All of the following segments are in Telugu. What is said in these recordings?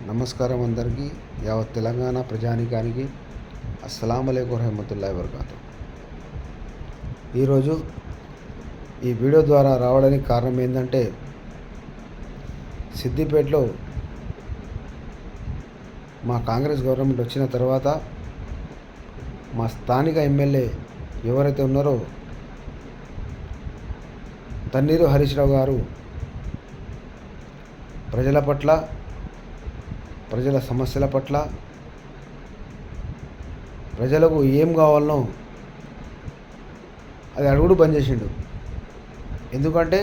నమస్కారం అందరికీ యావత్ తెలంగాణ ప్రజానికానికి అస్సలం అయికు రహమతుల్లా వరకాతు ఈరోజు ఈ వీడియో ద్వారా రావడానికి కారణం ఏంటంటే సిద్దిపేటలో మా కాంగ్రెస్ గవర్నమెంట్ వచ్చిన తర్వాత మా స్థానిక ఎమ్మెల్యే ఎవరైతే ఉన్నారో తన్నీరు హరీష్ రావు గారు ప్రజల పట్ల ప్రజల సమస్యల పట్ల ప్రజలకు ఏం కావాలనో అది అడుగుడు బంద్ చేసిండు. ఎందుకంటే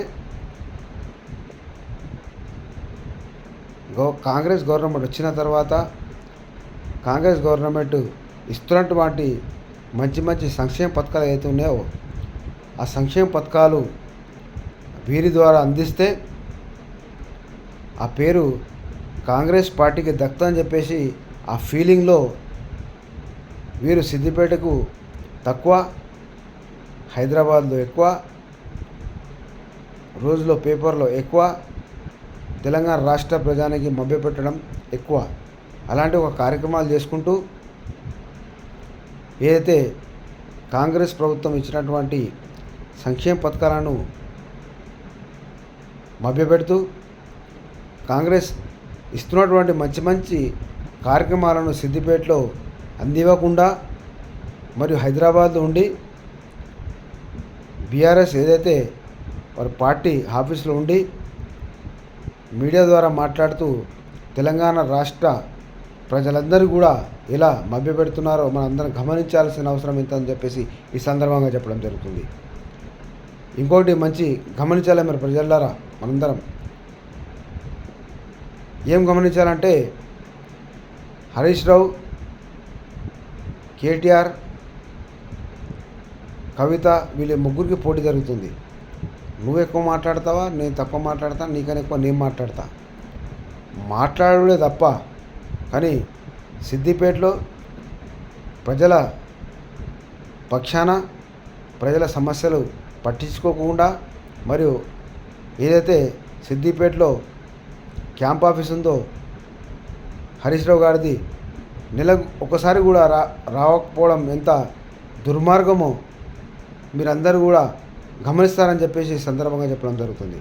గవ కాంగ్రెస్ గవర్నమెంట్ వచ్చిన తర్వాత కాంగ్రెస్ గవర్నమెంట్ ఇస్తున్నటువంటి మంచి మంచి సంక్షేమ పథకాలు ఏవైతే ఉన్నాయో ఆ సంక్షేమ పథకాలు వీరి ద్వారా అందిస్తే ఆ పేరు కాంగ్రెస్ పార్టీకి దక్కుతుందని చెప్పేసి ఆ ఫీలింగ్లో వీరు సిద్దిపేటకు తక్కువ హైదరాబాద్లో ఎక్కువ రోజులో పేపర్లో ఎక్కువ తెలంగాణ రాష్ట్ర ప్రజానికి మభ్యపెట్టడం ఎక్కువ. అలాంటి ఒక కార్యక్రమాలు చేసుకుంటూ ఏదైతే కాంగ్రెస్ ప్రభుత్వం ఇచ్చినటువంటి సంక్షేమ పథకాలను మభ్యపెడుతూ కాంగ్రెస్ ఇస్తున్నటువంటి మంచి మంచి కార్యక్రమాలను సిద్దిపేటలో అందివ్వకుండా మరియు హైదరాబాద్లో ఉండి బీఆర్ఎస్ ఏదైతే వారి పార్టీ ఆఫీస్లో ఉండి మీడియా ద్వారా మాట్లాడుతూ తెలంగాణ రాష్ట్ర ప్రజలందరూ కూడా ఎలా మభ్యపెడుతున్నారో మనందరం గమనించాల్సిన అవసరం ఎంత అని చెప్పేసి ఈ సందర్భంగా చెప్పడం జరుగుతుంది. ఇంకోటి మంచి గమనించాలి మరి ప్రజలారా మనందరం. ఏం గమనించాలంటే హరీష్ రావు కేటీఆర్ కవిత వీళ్ళ ముగ్గురికి పోటీ జరుగుతుంది. నువ్వు ఎక్కువ మాట్లాడతావా? నేను తక్కువ మాట్లాడతా నీకన్నా ఎక్కువ నేను మాట్లాడతా. మాట్లాడలే తప్ప కానీ సిద్దిపేటలో ప్రజల పక్షాన ప్రజల సమస్యలు పట్టించుకోకుండా మరియు ఏదైతే సిద్దిపేటలో క్యాంప్ ఆఫీస్ ఉందో హరీష్ రావు గారిది నెల ఒకసారి కూడా రా రావకపోవడం ఎంత దుర్మార్గమో మీరందరూ కూడా గమనిస్తారని చెప్పేసి సందర్భంగా చెప్పడం జరుగుతుంది.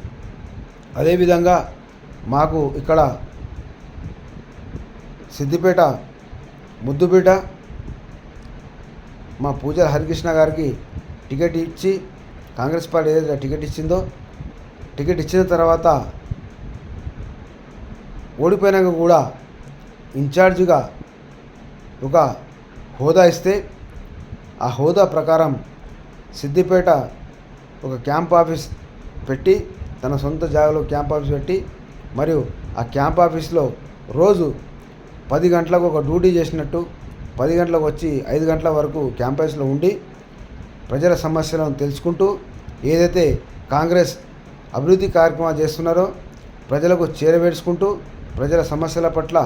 అదేవిధంగా మాకు ఇక్కడ సిద్దిపేట ముద్దుపేట మా పూజ హరికృష్ణ గారికి టికెట్ ఇచ్చి కాంగ్రెస్ పార్టీ ఏదైతే టికెట్ ఇచ్చిందో టికెట్ ఇచ్చిన తర్వాత ఓడిపోయినాక కూడా ఇన్ఛార్జిగా ఒక హోదా ఇస్తే ఆ హోదా ప్రకారం సిద్దిపేట ఒక క్యాంప్ ఆఫీస్ పెట్టి తన సొంత జాగాలో క్యాంప్ ఆఫీస్ పెట్టి మరియు ఆ క్యాంప్ ఆఫీస్లో రోజు పది గంటలకు ఒక డ్యూటీ చేసినట్టు పది గంటలకు వచ్చి ఐదు గంటల వరకు క్యాంపస్లో ఉండి ప్రజల సమస్యలను తెలుసుకుంటూ ఏదైతే కాంగ్రెస్ అభివృద్ధి కార్యక్రమాలు చేస్తున్నారో ప్రజలకు చేరవేర్చుకుంటూ ప్రజల సమస్యల పట్ల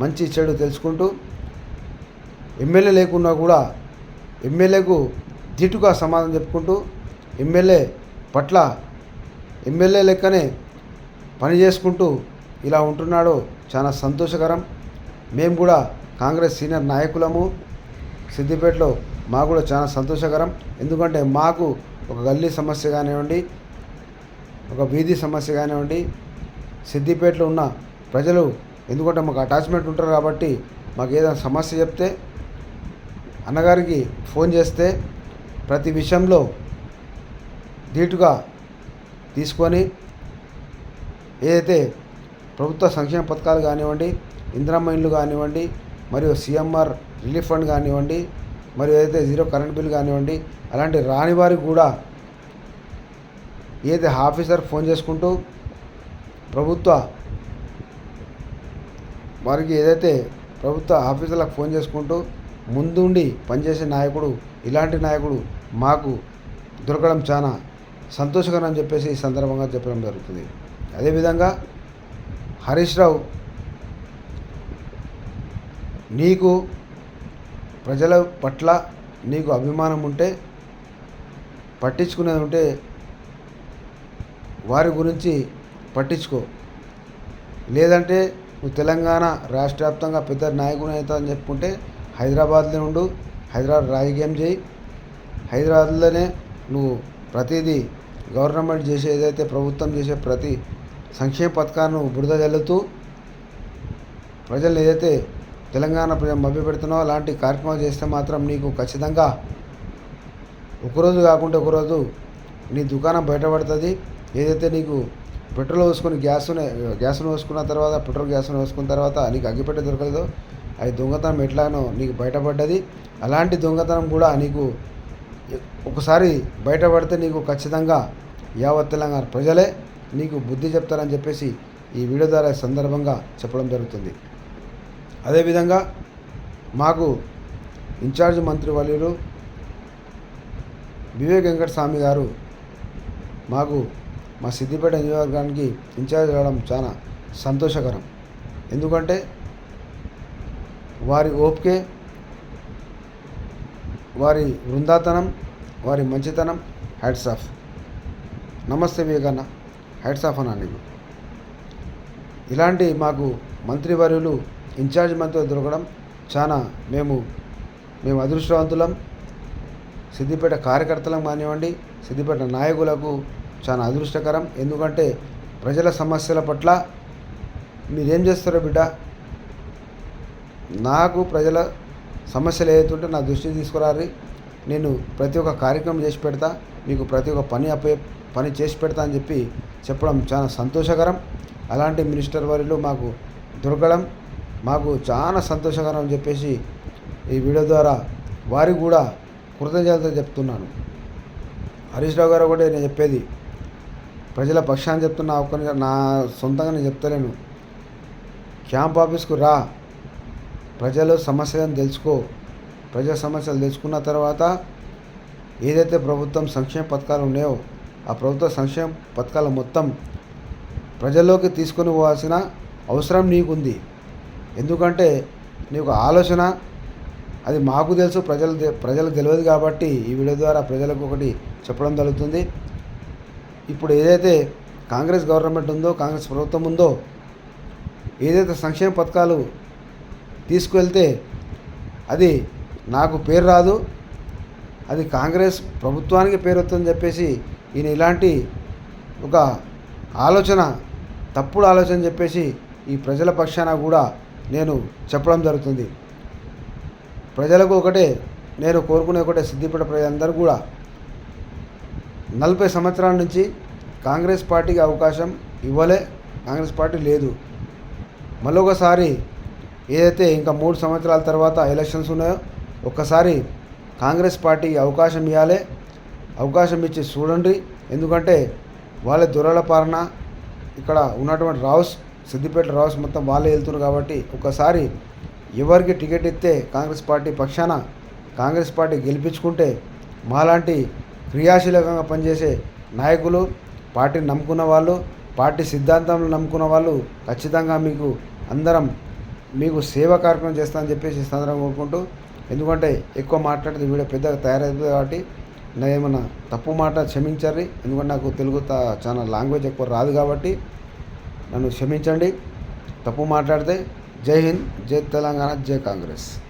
మంచి చెడు తెలుసుకుంటూ ఎమ్మెల్యే లేకున్నా కూడా ఎమ్మెల్యేకు ధీటుగా సమాధానం చెప్పుకుంటూ ఎమ్మెల్యే పట్ల ఎమ్మెల్యే లెక్కనే పని చేసుకుంటూ ఇలా ఉంటున్నాడో చాలా సంతోషకరం. మేము కూడా కాంగ్రెస్ సీనియర్ నాయకులము. సిద్దిపేటలో మాకు కూడా చాలా సంతోషకరం. ఎందుకంటే మాకు ఒక గల్లీ సమస్య కానివ్వండి ఒక వీధి సమస్య కానివ్వండి సిద్దిపేటలో ఉన్న ప్రజలు ఎందుకంటే మాకు అటాచ్మెంట్ ఉంటారు కాబట్టి మాకు ఏదైనా సమస్య చెప్తే అన్నగారికి ఫోన్ చేస్తే ప్రతి విషయంలో ధీటుగా తీసుకొని ఏదైతే ప్రభుత్వ సంక్షేమ పథకాలు కానివ్వండి ఇందిరమ్మ ఇండ్లు కానివ్వండి మరియు సిఎంఆర్ రిలీఫ్ ఫండ్ కానివ్వండి మరియు ఏదైతే జీరో కరెంట్ బిల్ కానివ్వండి అలాంటి రాని వారికి కూడా ఏదైతే ఆఫీసర్ ఫోన్ చేసుకుంటూ ప్రభుత్వ వారికి ఏదైతే ప్రభుత్వ ఆఫీసులకు ఫోన్ చేసుకుంటూ ముందుండి పనిచేసే నాయకుడు ఇలాంటి నాయకుడు మాకు దొరకడం చాలా సంతోషకరం అని చెప్పేసి ఈ సందర్భంగా చెప్పడం జరుగుతుంది. అదేవిధంగా హరీష్ రావు నీకు ప్రజల పట్ల నీకు అభిమానం ఉంటే పట్టించుకునేది ఉంటే వారి గురించి పట్టించుకో. లేదంటే తెలంగాణ రాష్ట్ర వ్యాప్తంగా పెద్ద నాయకుడు అవుతా అని చెప్పుకుంటే హైదరాబాద్లో ఉండు హైదరాబాద్ రాజకీయం చేయి. హైదరాబాద్లోనే నువ్వు ప్రతిదీ గవర్నమెంట్ చేసే ఏదైతే ప్రభుత్వం చేసే ప్రతి సంక్షేమ పథకాలను బురద జల్లుతూ ప్రజలు ఏదైతే తెలంగాణ ప్రజలు మభ్యపెడుతున్నావో అలాంటి కార్యక్రమాలు చేస్తే మాత్రం నీకు ఖచ్చితంగా ఒకరోజు కాకుండా ఒకరోజు నీ దుకాణం బయటపడుతుంది. ఏదైతే నీకు పెట్రోల్ పోసుకొని గ్యాస్ను గ్యాస్ను పోసుకున్న తర్వాత పెట్రోల్ గ్యాస్ను పోసుకున్న తర్వాత నీకు అగ్గిపెట్టె దొరకలేదు. అది దొంగతనం ఎట్లానో నీకు బయటపడ్డది. అలాంటి దొంగతనం కూడా నీకు ఒకసారి బయటపడితే నీకు ఖచ్చితంగా యావత్ తెలంగాణ ప్రజలే నీకు బుద్ధి చెప్తారని చెప్పేసి ఈ వీడియో ద్వారా సందర్భంగా చెప్పడం జరుగుతుంది. అదేవిధంగా మాకు ఇన్ఛార్జ్ మంత్రి వర్యులు వివేక్ వెంకట స్వామి గారు మాకు మా సిద్దిపేట నియోజకవర్గానికి ఇన్ఛార్జ్ కావడం చాలా సంతోషకరం. ఎందుకంటే వారి ఓపికే వారి వృందాతనం వారి మంచితనం హ్యాట్స్ ఆఫ్ నమస్తే వివేకన్న హ్యాట్స్ ఆఫ్ అన్నా నీకు ఇలాంటి మాకు మంత్రివర్యులు ఇన్ఛార్జ్ మంత్రి దొరకడం చాలా మేము మేము అదృష్టవంతులం. సిద్దిపేట కార్యకర్తలకు కానివ్వండి సిద్దిపేట నాయకులకు చాలా అదృష్టకరం. ఎందుకంటే ప్రజల సమస్యల పట్ల మీరేం చేస్తారో బిడ్డ? నాకు ప్రజల సమస్యలు ఏదైతుంటే నా దృష్టికి తీసుకురారి నేను ప్రతి ఒక్క కార్యక్రమం చేసి పెడతా. మీకు ప్రతి ఒక్క పని అప్పే పని చేసి పెడతా అని చెప్పి చెప్పడం చాలా సంతోషకరం. అలాంటి మినిస్టర్ వారిలో మాకు దొరకడం మాకు చాలా సంతోషకరం అని చెప్పేసి ఈ వీడియో ద్వారా వారికి కూడా కృతజ్ఞతలు చెప్తున్నాను. హరీష్ రావు గారు కూడా నేను చెప్పేది ప్రజల పక్షాన్ని చెప్తున్నా ఒక్కరిగా నా సొంతంగా నేను చెప్తలేను. క్యాంప్ ఆఫీస్కు రా. ప్రజలు సమస్యలను తెలుసుకో. ప్రజల సమస్యలు తెలుసుకున్న తర్వాత ఏదైతే ప్రభుత్వం సంక్షేమ పథకాలు ఉన్నాయో ఆ ప్రభుత్వ సంక్షేమ పథకాలు మొత్తం ప్రజల్లోకి తీసుకొని పోవాల్సిన అవసరం నీకుంది. ఎందుకంటే నీకు ఆలోచన అది మాకు తెలుసు ప్రజలు ప్రజలకు తెలియదు కాబట్టి ఈ వీడియో ద్వారా ప్రజలకు ఒకటి చెప్పడం జరుగుతుంది. ఇప్పుడు ఏదైతే కాంగ్రెస్ గవర్నమెంట్ ఉందో కాంగ్రెస్ ప్రభుత్వం ఉందో ఏదైతే సంక్షేమ పథకాలు తీసుకువెళ్తే అది నాకు పేరు రాదు అది కాంగ్రెస్ ప్రభుత్వానికి పేరు వస్తుందని చెప్పేసి ఈయన ఇలాంటి ఒక ఆలోచన తప్పుడు ఆలోచన చెప్పేసి ఈ ప్రజల పక్షాన కూడా నేను చెప్పడం జరుగుతుంది. ప్రజలకు ఒకటే నేను కోరుకునే ఒకటే సిద్ధిపేట ప్రజలందరూ కూడా నలభై సంవత్సరాల నుంచి కాంగ్రెస్ పార్టీకి అవకాశం ఇవ్వలే కాంగ్రెస్ పార్టీ లేదు. మరొకసారి ఏదైతే ఇంకా మూడు సంవత్సరాల తర్వాత ఎలక్షన్స్ ఉన్నాయో ఒక్కసారి కాంగ్రెస్ పార్టీకి అవకాశం ఇవ్వాలి అవకాశం ఇచ్చి చూడండి. ఎందుకంటే వాళ్ళ దొరల పాలన ఇక్కడ ఉన్నటువంటి రావుస్ సిద్దిపేట రావుస్ మొత్తం వాళ్ళే వెళ్తున్నారు కాబట్టి ఒకసారి ఎవరికి టికెట్ ఇస్తే కాంగ్రెస్ పార్టీ పక్షాన కాంగ్రెస్ పార్టీ గెలిపించుకుంటే మాలాంటి క్రియాశీలకంగా పనిచేసే నాయకులు పార్టీని నమ్ముకున్న వాళ్ళు పార్టీ సిద్ధాంతంలో నమ్ముకున్న వాళ్ళు ఖచ్చితంగా మీకు అందరం మీకు సేవ కార్యక్రమం చేస్తామని చెప్పేసి ఈ సందర్భంగా కోరుకుంటూ ఎందుకంటే ఎక్కువ మాట్లాడితే వీడియో పెద్దగా తయారవుతుంది కాబట్టి నేను ఏమన్నా తప్పు మాట క్షమించండి. ఎందుకంటే నాకు తెలుగు తా- చాలా లాంగ్వేజ్ ఎక్కువ రాదు కాబట్టి నన్ను క్షమించండి. తప్పు మాట్లాడితే జై హింద్ జై తెలంగాణ జై కాంగ్రెస్.